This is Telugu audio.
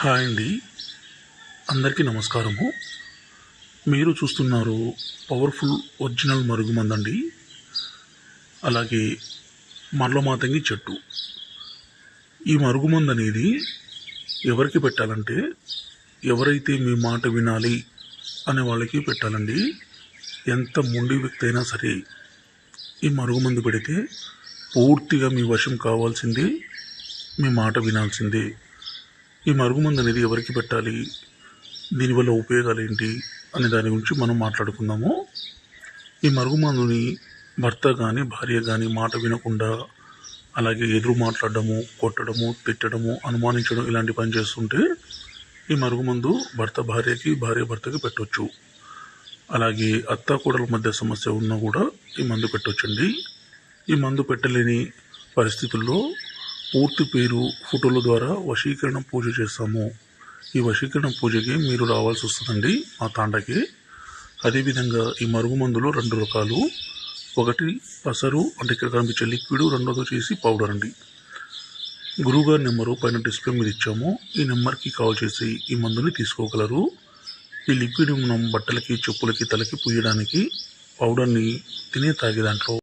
హాయ్ అండి. అందరికీ నమస్కారము. మీరు చూస్తున్నారు పవర్ఫుల్ ఒరిజినల్ మరుగుమందండి. అలాగే మరలమాతంగి చెట్టు. ఈ మరుగుమందు అనేది ఎవరికి పెట్టాలంటే ఎవరైతే మీ మాట వినాలి అనే వాళ్ళకి పెట్టాలండి. ఎంత మొండి వ్యక్తి అయినా సరే ఈ మరుగుమందు పెడితే పూర్తిగా మీ వశం కావాల్సిందే మీ మాట వినాల్సిందే. ఈ మరుగుమందు అనేది ఎవరికి పెట్టాలి? దీనివల్ల ఉపయోగాలు ఏంటి? అనే దాని గురించి మనం మాట్లాడుకుందాము. ఈ మరుగుమందుని భర్త కానీ భార్య కానీ మాట వినకుండా అలాగే ఎదురు మాట్లాడడము కొట్టడము తిట్టడము అనుమానించడం ఇలాంటి పని చేస్తుంటే ఈ మరుగుమందు భర్త భార్యకి భార్య భర్తకి పెట్టవచ్చు అలాగే అత్త కూడల మధ్య సమస్య ఉన్నా కూడా ఈ మందు పెట్టొచ్చండి. ఈ మందు పెట్టలేని పరిస్థితుల్లో పూర్తి పేరు ఫోటోల ద్వారా వశీకరణ పూజ చేస్తాము. ఈ వశీకరణ పూజకి మీరు రావాల్సి వస్తుందండి మా తాండకి. అదేవిధంగా ఈ మరుగు మందులు రెండు రకాలు. ఒకటి పసరు అంటే ఇక్కడ కనిపించే లిక్విడ్ రెండోది వచ్చేసి పౌడర్ అండి. గురువుగారి నెంబరు పైన డిస్ప్లే మీద ఇచ్చాము. ఈ నెంబర్కి కాల్ చేసి ఈ మందుని తీసుకోగలరు. ఈ లిక్విడ్ మనం బట్టలకి చెప్పులకి తలకి పూయడానికి పౌడర్ని తినే తాగే దాంట్లో